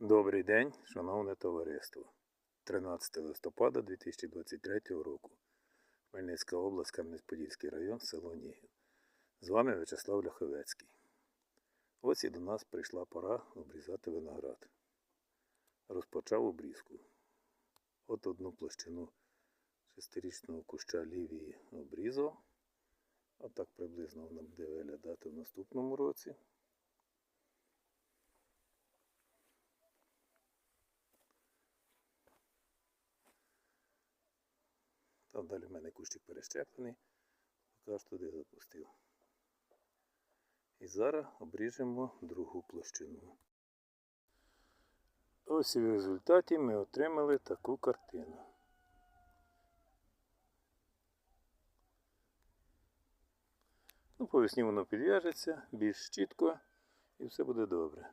Добрий день, шановне товариство. 13 листопада 2023 року. Хмельницька область, Кам'янець-Подільський район, село Нігів. З вами В'ячеслав Ляховецький. Ось і до нас прийшла пора обрізати виноград. Розпочав обрізку. От одну площину шестирічного куща лівії обрізав. Отак приблизно вона буде виглядати в наступному році. Там далі в мене кущик перещеплений, поки аж туди запустив. І зараз обріжемо другу площину. Ось і в результаті ми отримали таку картину. Ну, по весні воно підв'яжеться більш чітко і все буде добре.